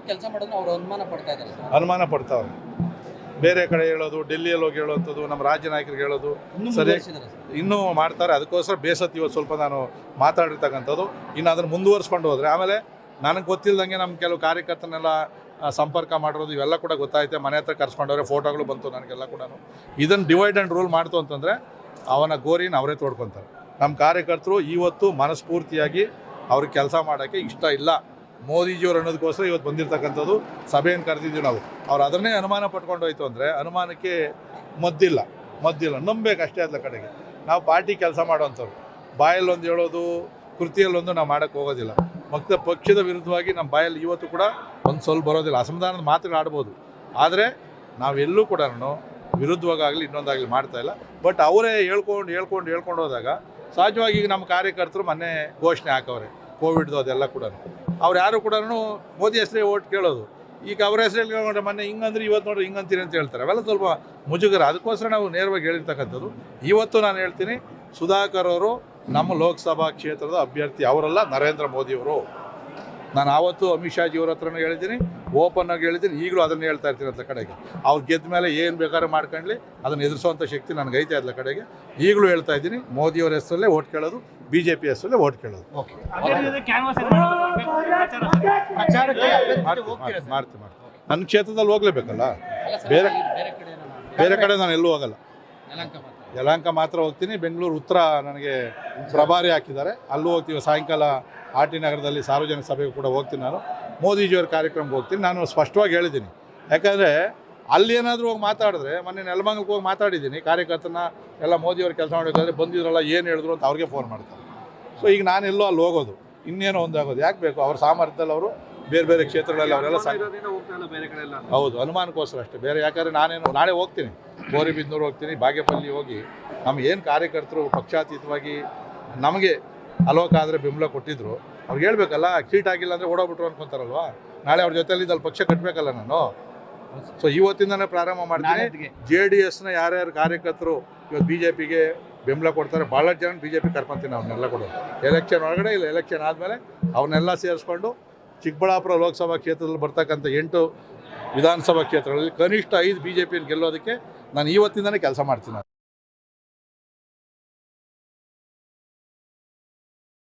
ನೀವು ಕೆಲಸ ಮಾಡೋದನ್ನ ಅವರು ಅನುಮಾನ ಪಡ್ತಾ ಇದ್ದಾರೆ ಅನುಮಾನ ಪಡ್ತಾವ್ರೆ. ಬೇರೆ ಕಡೆ ಹೇಳೋದು ಡೆಲ್ಲಿಯಲ್ಲಿ ಹೋಗಿ ಹೇಳೋವಂಥದ್ದು ನಮ್ಮ ರಾಜ್ಯ ನಾಯಕರಿಗೆ ಹೇಳೋದು ಇನ್ನೂ ಸರಿ. ಇನ್ನೂ ಮಾಡ್ತಾರೆ. ಅದಕ್ಕೋಸ್ಕರ ಬೇಸತ್ತು ಇವತ್ತು ಸ್ವಲ್ಪ ನಾನು ಮಾತಾಡಿರ್ತಕ್ಕಂಥದ್ದು. ಇನ್ನು ಅದನ್ನು ಮುಂದುವರ್ಸ್ಕೊಂಡು ಹೋದರೆ ಆಮೇಲೆ ನನಗೆ ಗೊತ್ತಿಲ್ಲದಂಗೆ ನಮ್ಮ ಕೆಲವು ಕಾರ್ಯಕರ್ತನೆಲ್ಲ ಸಂಪರ್ಕ ಮಾಡಿರೋದು ಇವೆಲ್ಲ ಕೂಡ ಗೊತ್ತಾಯ್ತೆ. ಮನೆ ಹತ್ರ ಕರ್ಸ್ಕೊಂಡವ್ರೆ ಫೋಟೋಗಳು ಬಂತು ನನಗೆಲ್ಲ ಕೂಡ ಇದನ್ನು ಡಿವೈಡ್ ಆ್ಯಂಡ್ ರೂಲ್ ಮಾಡ್ತು ಅಂತಂದರೆ ಅವನ ಗೋರಿನ ಅವರೇ ತೋಡ್ಕೊತಾರೆ. ನಮ್ಮ ಕಾರ್ಯಕರ್ತರು ಇವತ್ತು ಮನಸ್ಫೂರ್ತಿಯಾಗಿ ಅವ್ರಿಗೆ ಕೆಲಸ ಮಾಡೋಕ್ಕೆ ಇಷ್ಟ ಇಲ್ಲ. ಮೋದಿಜಿಯವ್ರು ಅನ್ನೋದಕ್ಕೋಸ್ಕರ ಇವತ್ತು ಬಂದಿರತಕ್ಕಂಥದ್ದು, ಸಭೆಯನ್ನು ಕರೆದಿದ್ದೀವಿ ನಾವು. ಅವ್ರು ಅದನ್ನೇ ಅನುಮಾನ ಪಟ್ಕೊಂಡು ಹೋಯ್ತು ಅಂದರೆ ಅನುಮಾನಕ್ಕೆ ಮದ್ದಿಲ್ಲ. ಮದ್ದಿಲ್ಲ. ನಂಬೇಕು ಅಷ್ಟೇ ಅದ್ರ ಕಡೆಗೆ. ನಾವು ಪಾರ್ಟಿ ಕೆಲಸ ಮಾಡೋವಂಥವ್ರು. ಬಾಯಲ್ಲೊಂದು ಹೇಳೋದು, ಕೃತಿಯಲ್ಲೊಂದು ನಾವು ಮಾಡೋಕ್ಕೆ ಹೋಗೋದಿಲ್ಲ. ಮತ್ತು ಪಕ್ಷದ ವಿರುದ್ಧವಾಗಿ ನಮ್ಮ ಬಾಯಲ್ಲಿ ಇವತ್ತು ಕೂಡ ಒಂದು ಸ್ವಲ್ಪ ಬರೋದಿಲ್ಲ. ಅಸಮಾಧಾನದ ಮಾತುಗಳು ಆಡ್ಬೋದು. ಆದರೆ ನಾವೆಲ್ಲೂ ಕೂಡ ವಿರುದ್ಧವಾಗಲಿ ಇನ್ನೊಂದಾಗಲಿ ಮಾಡ್ತಾ ಇಲ್ಲ. ಬಟ್ ಅವರೇ ಹೇಳ್ಕೊಂಡು ಹೇಳ್ಕೊಂಡು ಹೇಳ್ಕೊಂಡು ಹೋದಾಗ ಸಹಜವಾಗಿ ಈಗ ನಮ್ಮ ಕಾರ್ಯಕರ್ತರು ಮೊನ್ನೆ ಘೋಷಣೆ ಹಾಕವ್ರೆ. ಕೋವಿಡ್ದು ಅದೆಲ್ಲ ಕೂಡ ಅವ್ರು ಯಾರು ಕೂಡ ಮೋದಿ ಹೆಸರೇ ಓಟ್ ಕೇಳೋದು. ಈಗ ಅವ್ರ ಹೆಸರಲ್ಲಿ ಕೇಳ್ಕೊಂಡ್ರೆ ಮೊನ್ನೆ ಹಿಂಗಂದ್ರೆ ಇವತ್ತು ನೋಡ್ರಿ ಹಿಂಗಂತೀರಿ ಅಂತ ಹೇಳ್ತಾರೆ. ಅವೆಲ್ಲ ಸ್ವಲ್ಪ ಮುಜುಗರ. ಅದಕ್ಕೋಸ್ಕರ ನಾವು ನೇರವಾಗಿ ಹೇಳಿರ್ತಕ್ಕಂಥದ್ದು. ಇವತ್ತು ನಾನು ಹೇಳ್ತೀನಿ, ಸುಧಾಕರ್ ಅವರು ನಮ್ಮ ಲೋಕಸಭಾ ಕ್ಷೇತ್ರದ ಅಭ್ಯರ್ಥಿ ಅವರಲ್ಲ ನರೇಂದ್ರ ಮೋದಿಯವರು ನಾನು ಆವತ್ತು ಅಮಿತ್ ಶಾ ಜಿಯವ್ರ ಹತ್ರನೂ ಹೇಳಿದ್ದೀನಿ ಓಪನ್ ಆಗಿ ಹೇಳಿದ್ದೀನಿ ಈಗಲೂ ಅದನ್ನು ಹೇಳ್ತಾ ಇರ್ತೀನಿ ಅದ್ರ ಕಡೆಗೆ. ಅವ್ರು ಗೆದ್ದ ಮೇಲೆ ಏನು ಬೇಕಾದ್ರೆ ಮಾಡ್ಕೊಳ್ಳಿ ಅದನ್ನು ಎದುರಿಸುವಂಥ ಶಕ್ತಿ ನನಗೆ ಐತೆ ಅದ್ರ ಕಡೆಗೆ. ಈಗಲೂ ಹೇಳ್ತಾ ಇದ್ದೀನಿ ಮೋದಿಯವರ ಹೆಸರಲ್ಲೇ ಓಟ್ ಕೇಳೋದು ಬಿ ಜೆ ಪಿ ಹೆಸರಲ್ಲೇ ಓಟ್ ಕೇಳೋದು ಮಾಡ್ತೀನಿ ನನ್ನ ಕ್ಷೇತ್ರದಲ್ಲಿ ಹೋಗ್ಲೇಬೇಕಲ್ಲ? ಬೇರೆ- ಬೇರೆ ಕಡೆ ನಾನು ಎಲ್ಲೂ ಹೋಗಲ್ಲ. ಯಲಹಂಕ ಮಾತ್ರ ಹೋಗ್ತೀನಿ. ಬೆಂಗಳೂರು ಉತ್ತರ ನನಗೆ ಪ್ರಭಾರಿ ಹಾಕಿದ್ದಾರೆ. ಅಲ್ಲೂ ಹೋಗ್ತೀವಿ. ಸಾಯಂಕಾಲ ಆರ್ ಟಿ ನಗರದಲ್ಲಿ ಸಾರ್ವಜನಿಕ ಸಭೆಗೆ ಕೂಡ ಹೋಗ್ತೀನಿ ನಾನು. ಮೋದಿಜಿಯವ್ರ ಕಾರ್ಯಕ್ರಮಕ್ಕೆ ಹೋಗ್ತೀನಿ. ನಾನು ಸ್ಪಷ್ಟವಾಗಿ ಹೇಳಿದ್ದೀನಿ. ಯಾಕಂದರೆ ಅಲ್ಲಿ ಏನಾದರೂ ಹೋಗಿ ಮಾತಾಡಿದ್ರೆ, ಮೊನ್ನೆ ನೆಲಮಂಗಕ್ಕೆ ಹೋಗಿ ಮಾತಾಡಿದ್ದೀನಿ. ಕಾರ್ಯಕರ್ತನ ಎಲ್ಲ ಮೋದಿಯವ್ರ ಕೆಲಸ ಮಾಡಬೇಕಾದ್ರೆ ಬಂದಿದ್ರಲ್ಲ, ಏನು ಹೇಳಿದ್ರು ಅಂತ ಅವ್ರಿಗೆ ಫೋನ್ ಮಾಡ್ತಾರೆ. ಸೊ ಈಗ ನಾನೆಲ್ಲೋ ಅಲ್ಲಿ ಹೋಗೋದು. ಇನ್ನೇನೋ ಒಂದಾಗೋದು. ಯಾಕೆ ಬೇಕು? ಅವ್ರ ಸಾಮರ್ಥ್ಯದಲ್ಲಿ ಅವರು ಬೇರೆ ಬೇರೆ ಕ್ಷೇತ್ರಗಳಲ್ಲಿ ಅವರೆಲ್ಲ ಹೌದು ಅನುಮಾನಕ್ಕೋಸ್ಕರ ಅಷ್ಟೇ. ಬೇರೆ ಯಾಕಂದರೆ ನಾನೇನು ನಾಳೆ ಹೋಗ್ತೀನಿ. ಗೋರಿಬಿದ್ನೂರು ಹೋಗ್ತೀನಿ ಬಾಗೇಪಲ್ಲಿ ಹೋಗಿ. ನಮ್ಮ ಏನು ಕಾರ್ಯಕರ್ತರು ಪಕ್ಷಾತೀತವಾಗಿ ನಮಗೆ ಅಲೋಕ ಆದರೆ ಬೆಂಬಲ ಕೊಟ್ಟಿದ್ರು. ಅವ್ರಿಗೆ ಹೇಳ್ಬೇಕಲ್ಲ ಸೀಟ್ ಆಗಿಲ್ಲ ಅಂದರೆ ಓಡೋಗ್ಬಿಟ್ರು ಅನ್ಕೊಂತಾರಲ್ವಾ? ನಾಳೆ ಅವ್ರ ಜೊತೆಯಲ್ಲಿ ಅಲ್ಲಿ ಪಕ್ಷ ಕಟ್ಟಬೇಕಲ್ಲ ನಾನು. ಸೊ ಇವತ್ತಿಂದನೇ ಪ್ರಾರಂಭ ಮಾಡ್ತೀನಿ. ಜೆ ಡಿ ಎಸ್ನ ಯಾರ್ಯಾರು ಕಾರ್ಯಕರ್ತರು ಇವತ್ತು ಬಿ ಜೆ ಪಿಗೆ ಬೆಂಬಲ ಕೊಡ್ತಾರೆ ಭಾಳ ಜನ ಬಿ ಜೆ ಪಿ ಕರ್ಕೊಂತೀನಿ ಅವ್ರನ್ನೆಲ್ಲ ಕೊಡೋದು. ಎಲೆಕ್ಷನ್ ಒಳಗಡೆ ಇಲ್ಲ ಎಲೆಕ್ಷನ್ ಆದಮೇಲೆ ಅವನ್ನೆಲ್ಲ ಸೇರಿಸ್ಕೊಂಡು ಚಿಕ್ಕಬಳ್ಳಾಪುರ ಲೋಕಸಭಾ ಕ್ಷೇತ್ರದಲ್ಲಿ ಬರ್ತಕ್ಕಂಥ ಎಂಟು ವಿಧಾನಸಭಾ ಕ್ಷೇತ್ರಗಳಲ್ಲಿ ಕನಿಷ್ಠ ಐದು ಬಿ ಜೆ ಪಿಯನ್ನು ಗೆಲ್ಲೋದಕ್ಕೆ ನಾನು ಇವತ್ತಿಂದನೇ ಕೆಲಸ ಮಾಡ್ತೀನಿ.